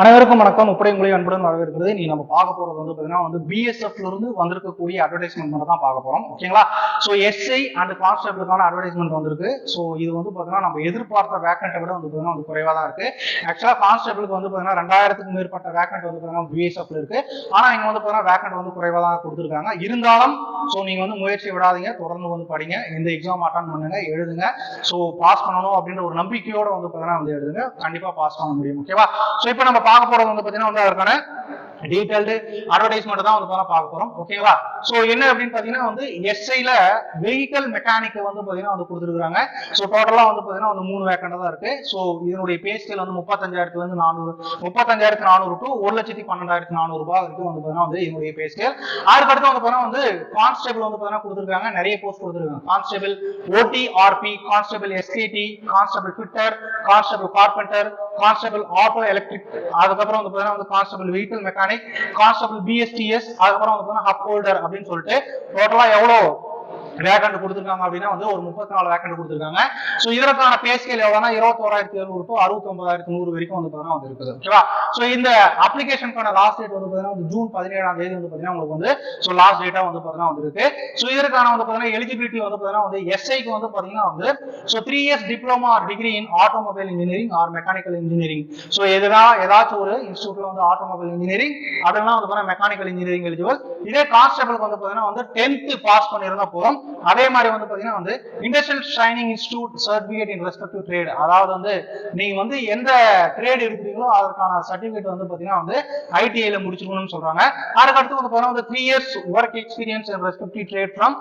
அனைவருக்கும் வணக்கம். உப்படை உங்களை அன்புடன் வரவேற்கிறது. நீ நம்ம பார்க்க போறது வந்து பாத்தீங்கன்னா வந்து பிஎஸ்எஃப்ல இருந்து வந்திருக்கக்கூடிய அட்வர்டைஸ்மெண்ட் மட்டும் தான் பார்க்க போறோம். ஓகேங்களா சோ எஸ்ஐ அண்ட் கான்ஸ்டபிளுக்கான அட்வர்டைஸ்மெண்ட் வந்திருக்கு. சோ இது வந்து பாத்தீங்கன்னா நம்ம எதிர்பார்த்த வேக்கண்ட்டை விட வந்து பாத்தீங்கன்னா வந்து குறைவா தான் இருக்கு. ஆக்சுவலா கான்ஸ்டபிளுக்கு வந்து பாத்தீங்கன்னா ரெண்டாயிரத்துக்கு மேற்பட்ட வேக்கண்ட் வந்து பாத்தீங்கன்னா பிஎஸ்எஃப்ல இருக்கு. ஆனா இங்க வந்து பாத்தீங்கன்னா வேக்கண்ட் வந்து குறைவா தான் கொடுத்துருக்காங்க. இருந்தாலும் சோ நீங்க வந்து முயற்சி விடாதீங்க. தொடர்ந்து வந்து படிங்க. இந்த எக்ஸாம் அட்டன் பண்ணுங்க எழுதுங்க. சோ பாஸ் பண்ணணும் அப்படின்ற ஒரு நம்பிக்கையோட வந்து பாத்தீங்கன்னா வந்து எழுதுங்க. கண்டிப்பா பாஸ் பண்ண முடியும். ஓகேவா சோ இப்போ நம்ம பார்க்க போறது வந்து பாத்தீங்கன்னா வந்து அதற்கான டீடைல்டு அட்வர்டைஸ்மெண்ட் தான் வந்து பாத்தீங்கன்னா பார்க்க போறோம். ஓகேவா சோ என்ன அப்படின்னு பாத்தீங்கன்னா வந்து எஸ்ஐல வெஹிக்கல் மெக்கானிக் வந்து பாத்தீங்கன்னா வந்து கொடுத்துருக்காங்க சோ டோட்டலா வந்து பாத்தீங்கன்னா வந்து மூணு வேக்கண்ட் தான் இருக்கு. சோ இதனுடைய பே ஸ்கேல் வந்து முப்பத்தஞ்சாயிரத்துல இருந்து நானூறு முப்பத்தஞ்சாயிரத்து நானூறு டு ஒரு லட்சத்தி பன்னெண்டாயிரத்து நானூறு ரூபாய் வரைக்கும் வந்து பாத்தீங்கன்னா வந்து இதனுடைய பே ஸ்கேல் அதுக்கடுத்து வந்து பாத்தீங்கன்னா வந்து கான்ஸ்டபிள் வந்து பாத்தீங்கன்னா கொடுத்துருக்காங்க. நிறைய போஸ்ட் கொடுத்துருக்காங்க. Constable OTRP constable SKT constable fitter constable carpenter constable auto electric அதுக்கப்புறம் வந்து பார்த்தீங்கன்னா வந்து constable vehicle mechanic constable BSTS அதுக்கப்புறம் வந்து பார்த்தீங்கன்னா ஹப் ஹோல்டர் அப்படின்னு சொல்லிட்டு டோட்டலா எவ்வளவு? வேக்கண்ட் கொடுத்துருக்காங்க அப்படின்னா வந்து ஒரு முப்பத்தி நாலு வேக்கண்ட் கொடுத்துருக்காங்க. ஸோ இதற்கான பே எவ்வளோனா இருபத்தோராயிரத்தி எழுநூறு டு அறுபத்தி ஒன்பதாயிரத்தி நூறு வரைக்கும் வந்து பார்த்தீங்கன்னா வந்து இருக்குது ஓகேவா ஸோ இந்த அப்ளிகேஷனுக்கான லாஸ்ட் டேட் வந்து பார்த்தீங்கன்னா வந்து ஜூன் பதினேழாம் தேதி வந்து பார்த்தீங்கன்னா உங்களுக்கு வந்து ஸோ லாஸ்ட் டேட்டாக வந்து பார்த்தீங்கன்னா வந்து ஸோ இதற்கான வந்து பார்த்தீங்கன்னா எலிஜிபிலிட்டி வந்து பார்த்தீங்கன்னா வந்து எஸ்ஐக்கு வந்து பார்த்தீங்கன்னா வந்து so three years diploma or degree in automobile engineering or mechanical engineering so எதுனா ஏதாச்சும் ஒரு இன்ஸ்டியூட்ல வந்து ஆட்டோமொபைல் இன்ஜினியரிங் அதெல்லாம் வந்து பார்த்தீங்கன்னா மெக்கானிக்கல் இன்ஜினியரிங் எலிஜிபிள் இதே கான்ஸ்டபிளுக்கு வந்து பார்த்தீங்கன்னா வந்து டென்த்து பாஸ் பண்ணியிருந்தா போதும். அதே மாதிரி வந்து பாத்தீங்கன்னா வந்து industrial training institute certificate in respective trade அதாவது வந்து நீங்க வந்து எந்த ட்ரேட் எடுக்கிறீங்களோ அதற்கான சர்டிபிகேட் வந்து பாத்தீங்கன்னா வந்து ஐடிஐல முடிச்சிருக்கணும்னு சொல்றாங்க. அதுக்கடுத்து வந்து பாத்தீங்கன்னா வந்து three years work experience in respective trade from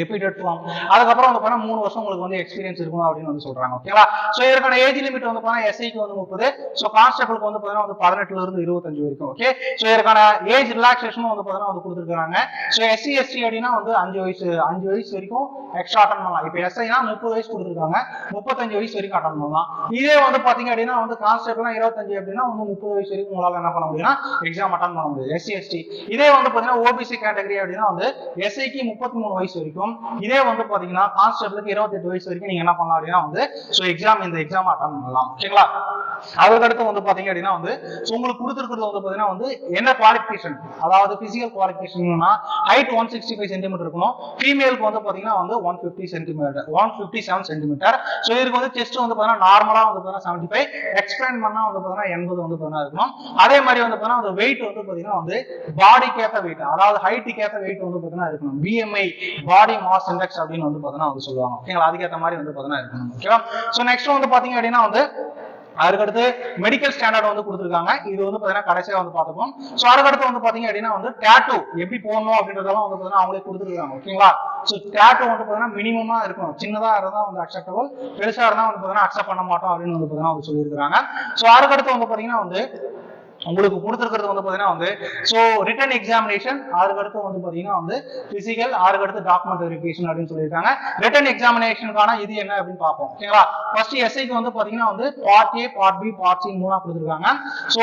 reputed firm அதுக்கப்புறம் வந்து பாத்தீங்கன்னா மூணு வருஷம் உங்களுக்கு வந்து எக்ஸ்பீரியன்ஸ் இருக்கணும் அப்படின்னு வந்து சொல்றாங்க. ஓகேவா சோ இதற்கான ஏஜ் லிமிட் வந்து பாத்தீங்கன்னா எஸ்ஐக்கு வந்து முப்பது. சோ கான்ஸ்டபிளுக்கு வந்து பாத்தீங்கன்னா வந்து பதினெட்டுல இருந்து இருபத்தஞ்சு வரைக்கும். ஓகே சோ இதற்கான ஏஜ் ரிலாக்ஸேஷனும் வந்து பாத்தீங்கன்னா வந்து கொடுத்துருக்காங்க சோ எஸ்சி எஸ்டி அப்படின்னா வந்து அஞ்சு வயசு அஞ்சு வயசு வரைக்கும் எக்ஸ்ட்ரா அட்டன் பண்ணலாம். இப்போ எஸ்ஐனா முப்பது வயசு கொடுத்துருக்காங்க. முப்பத்தஞ்சு வயசு வரைக்கும் அட்டன் பண்ணலாம். இதே வந்து பாத்தீங்க அப்படின்னா வந்து கான்ஸ்டபிள்லாம் இருபத்தஞ்சு அப்படின்னா வந்து முப்பது வயசு வரைக்கும் உங்களால என்ன பண்ண முடியும்னா எக்ஸாம் அட்டன் பண்ண முடியும். எஸ்சி எஸ்டி இதே வந்து பாத்தீங்கன்னா ஓபிசி கேட்டகரி அப்படின்னா வந்து எஸ்ஐக்கு முப்பத்தி மூணு வயசு வரைக்கும். இதே வந்து பாத்தீங்கன்னா கான்ஸ்டபிளுக்கு இருபத்தெட்டு வயசு வரைக்கும் நீங்க என்ன பண்ணலாம் அப்படின்னா வந்து ஸோ எக்ஸாம் இந்த எக்ஸாம் அட்டன் பண்ணலாம். ஓகேங்களா? அதுக்கடுத்து வந்து பாத்தீங்க அப்படின்னா வந்து உங்களுக்கு கொடுத்துருக்கிறது வந்து பாத்தீங்கன்னா வந்து என்ன குவாலிஃபிகேஷன் அதாவது physical குவாலிஃபிகேஷன்னா height one sixty five centimetre இருக்கணும். ஃபீமேலுக்கு வந்து பாத்தீங்கன்னா வந்து one fifty centimetre one fifty seven centimetre so இதுக்கு வந்து செஸ்ட் வந்து பாத்தீங்கன்னா நார்மலா வந்து பாத்தீங்கன்னா செவன்டி ஃபைவ் எக்ஸ்பிளைன் பண்ணா வந்து பாத்தீங்கன்னா எண்பது வந்து பாத்தீங்கன்னா இருக்கணும் அதே மாதிரி வந்து பாத்தீங்கன்னா அந்த வெயிட் வந்து பாத்தீங்கன்னா வந்து பாடிக்கு ஏற்ற வெயிட் அதாவது ஹைட்டுக்கு ஏற்ற வெயிட் வந்து பாத்தீங்கன்னா இருக்கணும் பிஎம்ஐ பாடி மாஸ் இண்டெக்ஸ் அப்படின்னு வந்து பாத்தீங்கன்னா வந்து சொல்லுவாங்க ஓகேங்களா அதுக்கேற்ற மாதிரி வந்து பாத்தீங்கன்னா இருக்கணும் ஓகேவா ஸோ நெக்ஸ்ட் வந்து பாத்தீங்க அப்படின்னா வந்து அதுக்கடுத்து மெடிக்கல் ஸ்டாண்டர்ட் வந்து கொடுத்துருக்காங்க. இது வந்து பாத்தீங்கன்னா கடைசியா வந்து பார்த்துப்போம் ஸோ அதுக்கடுத்து வந்து பாத்தீங்க அப்படின்னா வந்து டேட்டூ எப்படி போடணும் அப்படின்றதெல்லாம் வந்து பார்த்தீங்கன்னா அவங்களே கொடுத்துருக்காங்க. ஓகேங்களா ஸோ டேட்டூ வந்து பாத்தீங்கன்னா மினிமமா இருக்கணும். சின்னதா இருந்தா வந்து அக்செப்டபிள் பெருசா இருந்தா வந்து பாத்தீங்கன்னா அக்செப்ட் பண்ண மாட்டோம் அப்படின்னு வந்து பாத்தீங்கன்னா அவங்க சொல்லியிருக்காங்க ஸோ அதுக்கடுத்து வந்து பாத்தீங்கன்னா வந்து உங்களுக்கு கொடுத்துருக்கிறது வந்து பார்த்தீங்கன்னா வந்து ஸோ ரிட்டன் எக்ஸாமினேஷன் அதுக்கடுத்து வந்து பார்த்தீங்கன்னா வந்து பிசிக்கல் அதுக்கடுத்து டாக்குமெண்ட் வெரிஃபிகேஷன் அப்படின்னு சொல்லியிருக்காங்க. ரிட்டன் எக்ஸாமினேஷனுக்கான இது என்ன அப்படின்னு பார்ப்போம். ஓகேங்களா ஃபர்ஸ்ட் எஸ்ஐக்கு வந்து பார்த்தீங்கன்னா வந்து part A part B part C மூணாக கொடுத்துருக்காங்க. ஸோ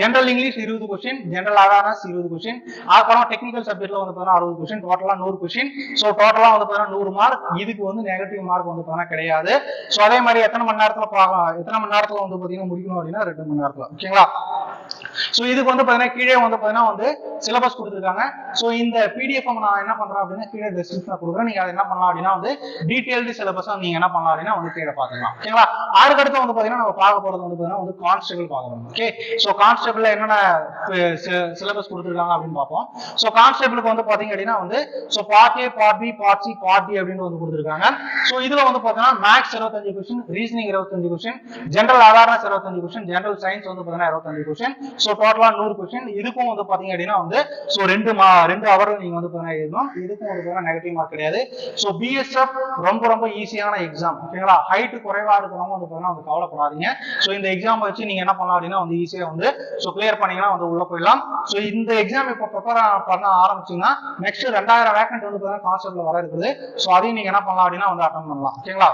ஜென்ரல் இங்கிலீஷ் இருபது கொஸ்டின் ஜென்ரல் அவேர்னஸ் இருபது கொஸ்டின் அதுக்கப்புறம் டெக்னிக்கல் சப்ஜெக்ட்ல வந்து பார்த்தீங்கன்னா அறுபது கொஸ்டின் டோட்டலாக நூறு கொஸ்டின் ஸோ டோட்டலாக வந்து பார்த்தீங்கன்னா நூறு மார்க் இதுக்கு வந்து நெகட்டிவ் மார்க் வந்து பார்த்தீங்கன்னா கிடையாது. ஸோ அதே மாதிரி எத்தனை மணி நேரத்தில் பார்க்கலாம் எத்தனை மணி நேரத்தில் வந்து பார்த்தீங்கன்னா முடிக்கணும் அப்படின்னா ரெண்டு மணி நேரத்தில். ஓகேங்களா ஸோ இதுக்கு வந்து பாத்தீங்கன்னா கீழே வந்து பாத்தீங்கன்னா வந்து சிலபஸ் கொடுத்துருக்காங்க. ஸோ இந்த பிடிஎஃப் நான் என்ன பண்ணுறேன் அப்படின்னா கீழே டிஸ்கிரிப்ஷன் கொடுக்குறேன். நீங்க அதை என்ன பண்ணலாம் அப்படின்னா வந்து டீட்டெயில்டு சிலபஸ் நீங்க என்ன பண்ணலாம் அப்படின்னா வந்து கீழே பாத்துக்கலாம் ஓகேங்களா அதுக்கடுத்து வந்து பாத்தீங்கன்னா நம்ம பார்க்க போறது வந்து பாத்தீங்கன்னா வந்து கான்ஸ்டபிள் பார்க்க ஓகே ஸோ கான்ஸ்டபிள் என்னென்ன சிலபஸ் கொடுத்துருக்காங்க அப்படின்னு பார்ப்போம். ஸோ கான்ஸ்டபிளுக்கு வந்து பார்த்தீங்க அப்படின்னா வந்து so part A part B part C part D அப்படின்னு வந்து கொடுத்துருக்காங்க. ஸோ இதுல வந்து பாத்தீங்கன்னா மேக்ஸ் இருபத்தஞ்சு கொஸ்டின் ரீசனிங் இருபத்தஞ்சு கொஸ்டின் ஜென்ரல் அவேர்னஸ் இருபத்தஞ்சு கொஸ்டின் ஜென்ரல் சயின்ஸ் வந்து பார்த்தீங்கன்னா இருபத்தஞ்சு கொஸ்டின் ஸோ டோட்டலா நூறு கொஸ்டின் இதுக்கும் வந்து பாத்தீங்க அப்படின்னா வந்து ஸோ ரெண்டு மா ரெண்டு அவர் நீங்க வந்து பாத்தீங்கன்னா எழுதணும் இதுக்கும் வந்து பார்த்தீங்கன்னா நெகட்டிவ் மார்க் கிடையாது. ஸோ பிஎஸ்எஃப் ரொம்ப ரொம்ப ஈஸியான எக்ஸாம் ஓகேங்களா ஹைட் குறைவா இருக்கிறவங்க வந்து பாத்தீங்கன்னா வந்து கவலைப்படாதீங்க. ஸோ இந்த எக்ஸாம் வச்சு நீங்க என்ன பண்ணலாம் அப்படின்னா வந்து ஈஸியாக வந்து ஸோ கிளியர் பண்ணீங்கன்னா வந்து உள்ளே போயிடலாம். ஸோ இந்த எக்ஸாம் இப்போ ப்ரிப்பேர் பண்ண ஆரம்பிச்சீங்கன்னா நெக்ஸ்ட் ரெண்டாயிரம் வேக்கண்ட் வந்து பாத்தீங்கன்னா கான்ஸ்டபிள் வர இருக்குது. ஸோ அதையும் நீங்க என்ன பண்ணலாம் அப்படின்னா வந்து அட்டன் பண்ணலாம். ஓகேங்களா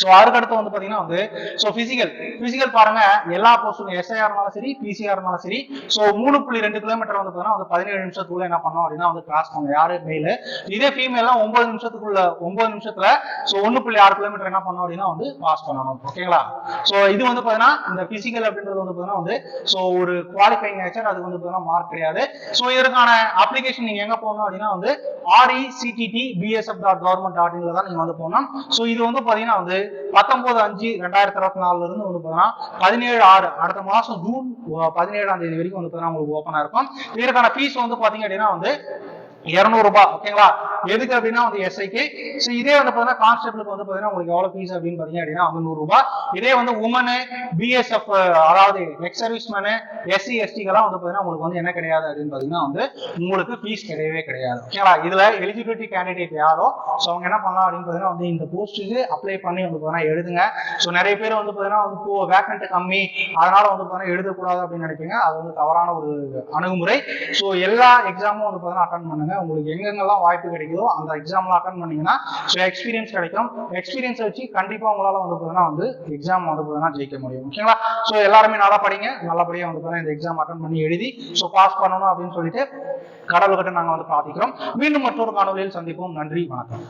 ஸோ அதுக்கடுத்து வந்து பாத்தீங்கன்னா வந்து ஸோ பிசிக்கல் பிசிக்கல் பாருங்க எல்லா போஸ்டும் எஸ்ஐஆர் இருந்தாலும் சரி பிசிஆர் இருந்தாலும் சரி ஸோ மூணு புள்ளி ரெண்டு கிலோமீட்டர் வந்து பாத்தீங்கன்னா வந்து பதினேழு நிமிஷத்துக்குள்ள என்ன பண்ணோம் அப்படின்னா வந்து கிராஸ் பண்ணும் யாரு? மெயில் இதே ஃபீமேலாம் ஒன்பது நிமிஷத்துக்குள்ள ஒன்பது நிமிஷத்துல ஸோ ஒன்னு புள்ளி ஆறு கிலோமீட்டர் என்ன பண்ணோம் அப்படின்னா வந்து பாஸ் பண்ணணும். ஓகேங்களா ஸோ இது வந்து பாத்தீங்கன்னா இந்த பிசிக்கல் அப்படின்றது வந்து பாத்தீங்கன்னா வந்து ஸோ ஒரு குவாலிஃபைங் நேச்சர் அது வந்து பாத்தீங்கன்னா மார்க் கிடையாது. ஸோ இதற்கான அப்ளிகேஷன் நீங்க எங்க போகணும் அப்படின்னா வந்து RE CTT BSF dot government dot இன்ல தான் நீங்க வந்து போகணும். ஸோ இது வந்து பாத்தீங்கன்னா வந்து பத்தொன்பது அஞ்சு ரெண்டாயிரத்தி இருபத்தி நாலுல இருந்து வந்து பாத்தீங்கன்னா பதினேழு ஆறு அடுத்த மாசம் ஜூன் பதினேழாம் தேதி வரைக்கும் வந்து பாத்தீங்கன்னா உங்களுக்கு ஓப்பனா இருக்கும். இதற்கான ஃபீஸ் வந்து பாத்தீங்க அப்படின்னா வந்து இரநூறுபா ஓகேங்களா எதுக்கு அப்படின்னா வந்து எஸ்ஐக்கு ஸோ இதே வந்து பார்த்தீங்கன்னா கான்ஸ்டபிளுக்கு வந்து பார்த்தீங்கன்னா உங்களுக்கு எவ்வளோ ஃபீஸ் அப்படின்னு பார்த்தீங்க அப்படின்னா வந்து நூறுரூபா இதே வந்து உமனு பிஎஸ்எஃப் அதாவது எக்ஸ் சர்வீஸ்மேனு எஸ்சி எஸ்டிக்கெல்லாம் வந்து பார்த்தீங்கன்னா உங்களுக்கு வந்து என்ன கிடையாது அப்படின்னு பார்த்தீங்கன்னா வந்து உங்களுக்கு ஃபீஸ் கிடையவே கிடையாது. ஓகேங்களா இதில் எலிஜிபிலிட்டி கேண்டிடேட் யாரோ? ஸோ அவங்க என்ன பண்ணலாம் அப்படின்னு பார்த்தீங்கன்னா வந்து இந்த போஸ்ட்டுக்கு அப்ளை பண்ணி வந்து பார்த்தீங்கன்னா எழுதுங்க. ஸோ நிறைய பேர் வந்து பார்த்தீங்கன்னா வந்து இப்போ வேக்கண்ட் கம்மி அதனால வந்து பார்த்தீங்கன்னா எழுதக்கூடாது அப்படின்னு நினைப்பீங்க. அது வந்து தவறான ஒரு அணுகுமுறை. ஸோ எல்லா எக்ஸாமும் வந்து பார்த்தீங்கன்னா அட்டன் பண்ணுங்க. உங்களுக்கு எங்கெங்கெல்லாம் வாய்ப்பு கிடைக்கும் கிடைக்குதோ அந்த எக்ஸாம்லாம் அட்டன் பண்ணீங்கன்னா ஸோ எக்ஸ்பீரியன்ஸ் கிடைக்கும். எக்ஸ்பீரியன்ஸ் வச்சு கண்டிப்பா உங்களால வந்து பார்த்தீங்கன்னா வந்து எக்ஸாம் வந்து பார்த்தீங்கன்னா ஜெயிக்க முடியும். ஓகேங்களா ஸோ எல்லாருமே நல்லா படிங்க. நல்லபடியா வந்து இந்த எக்ஸாம் அட்டன் பண்ணி எழுதி ஸோ பாஸ் பண்ணணும் அப்படின்னு சொல்லிட்டு கடவுள்கிட்ட நாங்க வந்து பிரார்த்திக்கிறோம். மீண்டும் மற்றொரு காணொலியில் சந்திப்போம். நன்றி வணக்கம்.